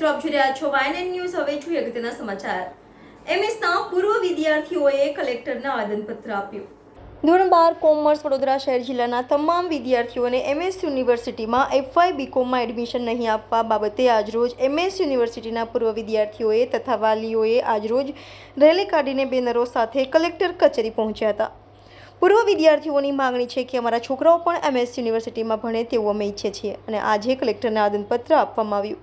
મિત્રો, આપ જોઈ રહ્યા છો વાયએનએન ન્યૂઝ હવે જોઈએ અગત્યના સમાચાર. એમએસના પૂર્વ વિદ્યાર્થીઓએ કલેક્ટરને આવેદનપત્ર આપ્યું. ધોરણ બાર કોમર્સ વડોદરા શહેર જિલ્લાના તમામ વિદ્યાર્થીઓને એમએસ યુનિવર્સિટીમાં એફવાય બીકોમમાં એડમિશન નહીં આપવા બાબતે આજરોજ એમએસ યુનિવર્સિટીના પૂર્વ વિદ્યાર્થીઓએ તથા વાલીઓએ આજરોજ રેલી કાઢીને બેનરો સાથે કલેક્ટર કચેરી પહોંચ્યા હતા. પૂર્વ વિદ્યાર્થીઓની માંગણી છે કે અમારા છોકરાઓ પણ એમએસ યુનિવર્સિટીમાં ભણે તેવું અમે ઈચ્છીએ છીએ અને આજે કલેક્ટરને આદનપત્ર આપવામાં આવ્યું.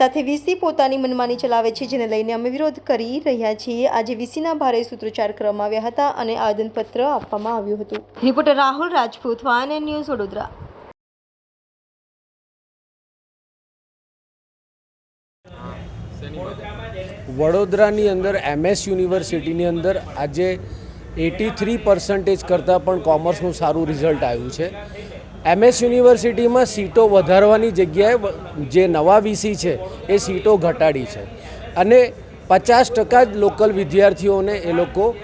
સાથે વીસી પોતાની મનમાની ચલાવે છે જેને લઈને અમે વિરોધ કરી રહ્યા છીએ. આજે વીસીના ભારે સૂત્રોચ્ચાર કરવામાં આવ્યા હતા અને આદનપત્ર આપવામાં આવ્યું હતું. Reporter Rahul Rajput van news Vadodara. વડોદરાની અંદર એમએસ યુનિવર્સિટીની અંદર આજે એટી થ્રી પર્સન્ટેજ કરતાં પણ કોમર્સનું સારું રિઝલ્ટ આવ્યું છે. એમએસ યુનિવર્સિટીમાં સીટો વધારવાની જગ્યાએ જે નવા વીસી છે, એ સીટો ઘટાડી છે. અને પચાસ ટકા જ લોકલ વિદ્યાર્થીઓને એ લોકો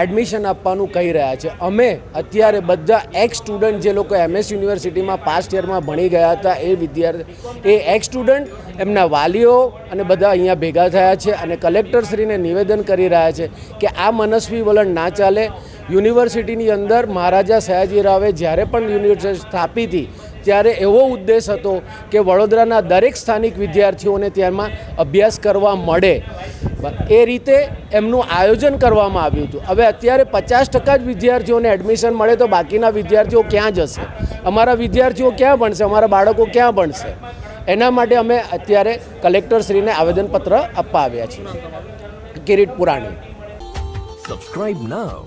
એડમિશન આપવાનું કહી રહ્યા છે. અમે અત્યારે બધા એક્સ સ્ટુડન્ટ જે લોકો એમએસ યુનિવર્સિટીમાં પાસ્ટ યરમાં ભણી ગયા હતા, એ વિદ્યાર્થી, એ એક્સ સ્ટુડન્ટ એમના વાલીઓ અને બધા અહીંયા ભેગા થયા છે અને કલેક્ટરશ્રીને નિવેદન કરી રહ્યા છે કે આ મનસ્વી વલણ ના ચાલે. યુનિવર્સિટીની અંદર મહારાજા સયાજી રાવે જ્યારે પણ યુનિવર્સિટી સ્થાપી હતી, ત્યારે એવો ઉદ્દેશ હતો કે વડોદરાના દરેક સ્થાનિક વિદ્યાર્થીઓને ત્યાંમાં અભ્યાસ કરવા મળે. એ રીતે એમનું આયોજન કરવામાં આવ્યું હતું. હવે અત્યારે પચાસ ટકા જ વિદ્યાર્થીઓને એડમિશન મળે તો બાકીના વિદ્યાર્થીઓ ક્યાં જશે? અમારા વિદ્યાર્થીઓ ક્યાં ભણશે? અમારા બાળકો ક્યાં ભણશે? એના માટે અમે અત્યારે કલેક્ટરશ્રીને આવેદનપત્ર આપવા આવ્યા છીએ. Kirit Purani. Subscribe now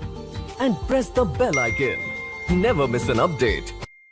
and press the bell icon never miss an update.